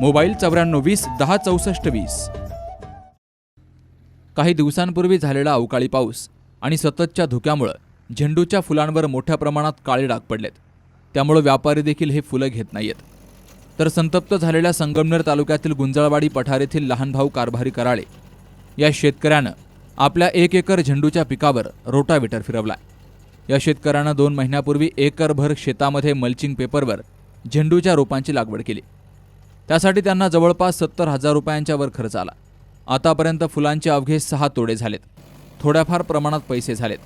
Mobile चौऱ्याण्णव वीस दहा चौसष्ट वीस. काही दिवसांपूर्वी झालेला अवकाळी पाऊस आणि सततच्या धुक्यामुळं झेंडूच्या फुलांवर मोठ्या प्रमाणात काळे डाग पडलेत. त्यामुळं व्यापारी देखील हे फुलं घेत नाहीयेत. तर संतप्त झालेल्या संगमनेर तालुक्यातील गुंजळवाडी पठार येथील लहान भाऊ कारभारी कराळे या शेतकऱ्यानं आपल्या एक एकर झेंडूच्या पिकावर रोटावेटर फिरवलाय. या शेतकऱ्यानं दोन महिन्यापूर्वी एकरभर शेतामध्ये मल्चिंग पेपरवर झेंडूच्या रोपांची लागवड केली. त्यासाठी त्यांना जवळपास सत्तर हजार रुपयांच्या वर खर्च आला. आतापर्यंत फुलांचे अवघे सहा तोडे झालेत. थोड्याफार प्रमाणात पैसे झालेत.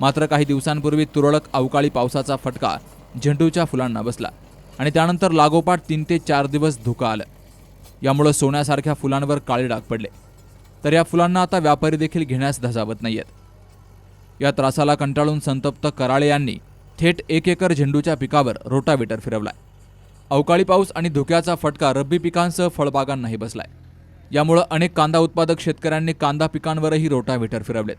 मात्र काही दिवसांपूर्वी तुरळक अवकाळी पावसाचा फटका झेंडूच्या फुलांना बसला आणि त्यानंतर लागोपाठ तीन ते चार दिवस धुकं आलं. यामुळं सोन्यासारख्या फुलांवर काळे डाग पडले. तर या फुलांना आता व्यापारी देखील घेण्यास धजावत नाहीयेत. या त्रासाला कंटाळून संतप्त कराळे यांनी थेट एक एकर झेंडूच्या पिकावर रोटावेटर फिरवलाय. अवकाळी पाऊस आणि धुक्याचा फटका रब्बी पिकांसह फळबागांनाही बसलाय. यामुळं अनेक कांदा उत्पादक शेतकऱ्यांनी कांदा पिकांवरही रोटावेटर फिरवलेत.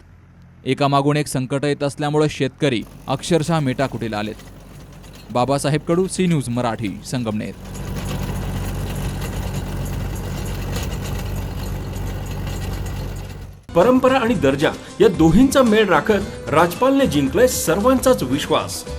एकामागून एक संकट येत असल्यामुळं शेतकरी अक्षरशः मेटाकुटीला आलेत. Babasaheb Kadu C news Marathi Sangamner. परंपरा आणि दर्जा या दोन्हींचा मेळ राखत राजपालने जिंकलाय सर्वांचाच विश्वास.